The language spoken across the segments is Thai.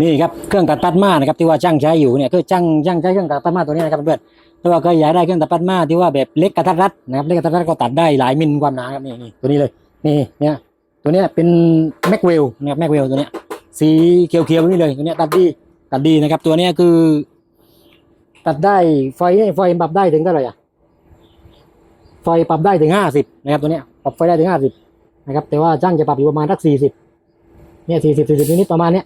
นี่ครับเครื่องตัดปัดมานะครับที่ว่าช่างใช้อยู่เนี่ยคือช่างช่างใช้เครื่องตัดปัดมาตัวนี้นะครับเพื่อนถ้าว่าก็อยากได้เครื่องตัดปัดมาที่ว่าแบบเล็กกระทัดรัดนะครับเล็กกระทัดรัดก็ตัดได้หลายมิลความหนาครับนี่นี่ตัวนี้เลยนี่เนี่ยตัวนี้เป็นแม็กเวลนะครับแม็กเวลตัวนี้สีเขียวๆนี่เลยตัวนี้ตัดดีตัดดีนะครับ ตัวนี้คือ ตัดได้ไฟไฟปรับได้ถึงเท่าไหร่อะไฟปรับได้ถึงห้าสิบนะครับตัวนี้ปรับไฟได้ถึงห้าสิบนะครับแต่ว่าช่างจะปรับอยู่ประมาณสักสี่สิบเนี่ยสี่สิบสี่สิบนิดประมาณเนี้ย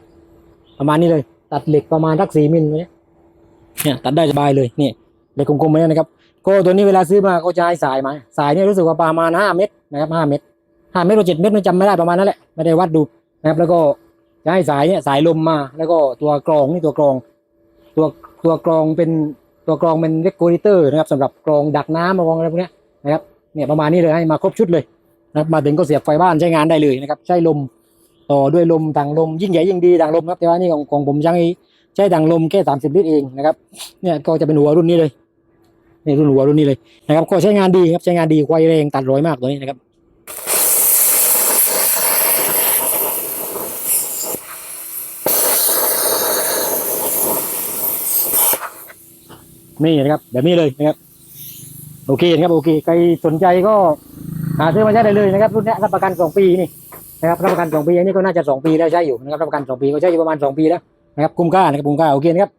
ประมาณนี้เลย ตัดเหล็กประมาณสักสี่มิลเนี่ยเนี่ยตัดได้สบายเลยนี่เหล็กกลมๆเนี่ยนะครับก็ตัวนี้เวลาซื้อมาก็จะให้สายมาสายเนี่ยรู้สึกว่าประมาณห้าเมตรนะครับห้าเมตรห้าเมตรหรือเจ็ดเมตรไม่จำไม่ได้ประมาณนั้นแหละไม่ได้วัดดูนะครับ แล้วก็จะให้สายเนี่ยสายลมมา แล้วก็ตัวกรองนี่ตัวกรอง ตัวตัวกรองเป็นตัวกรองเป็นเรกโกลิเตอร์นะครับสำหรับกรองดักน้ำมากรองอะไรพวกนี้นะครับเนี่ยประมาณนี้เลยให้มาครบชุดเลยนะครับมาถึงก็เสียบไฟบ้านใช้งานได้เลยนะครับ ใช้ลม ต่อด้วยลมถังลมยิ่งใหญ่ยิ่งดีถังลมครับแต่ว่านี่ของของผมใช้ใช้ถังลมแค่สามสิบลิตรเองนะครับเนี่ยก็จะเป็นหัวรุ่นนี้เลยนี่รุ่นหัวรุ่นนี้เลยนะครับก็ใช้งานดีครับใช้งานดีไวแรงตัดร้อยมากตัวนี้นะครับนี่นะครับแบบนี้เลยนะครับ โอเคนะครับโอเคใครสนใจก็หาซื้อมาใช้ได้เลยนะครับ รุ่นนี้รับประกันสองปีนี่ นะครับรับประกันสองปีอันนี้ก็น่าจะสองปีแล้วใช้อยู่นะครับรับประกันสองปีก็ใช้อยู่ประมาณสองปีแล้วนะครับคุ้มค่านะครับคุ้มค่าโอเคนะครับ